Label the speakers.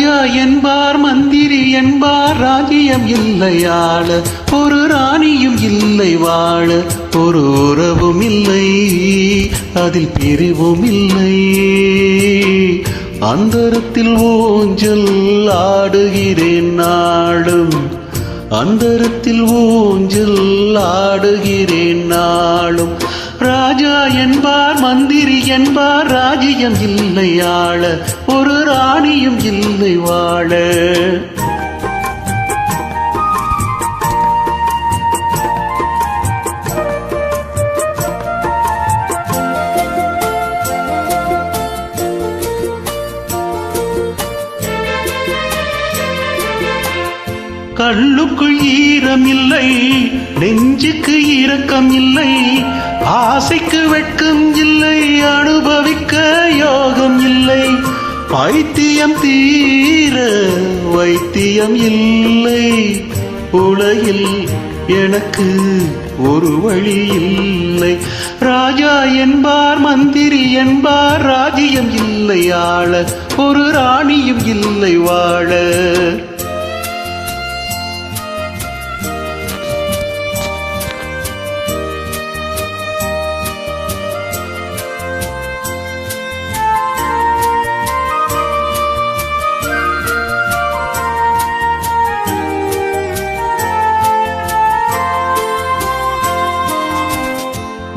Speaker 1: ராஜா என்பார் மந்திரி என்பார் ராஜ்யம் இல்லை ஆள. ஒரு ராணியும் இல்லை வாழ ஒரு உறவும் இல்லை அதில் பிரிவும் இல்லை. அந்தரத்தில் ஊஞ்சல் ஆடுகிறேன் நாளும். அந்தரத்தில் ஊஞ்சல் ஆடுகிறேன் நாளும். ராஜா என்பார் மந்திரி என்பார் ராஜ்யம் இல்லை ஆள ஒரு ராணியும் இல்லை வாழ. கண்ணுக்குள் ஈரம் இல்லை நெஞ்சுக்கு இரக்கம் இல்லை பைத்தியம் தீர வைத்தியம் இல்லை. உலகில் எனக்கு ஒரு வழி இல்லை. ராஜா என்பார் மந்திரி என்பார் ராஜ்யம் இல்லை. ஆள ஒரு ராணியும் இல்லை வாழ.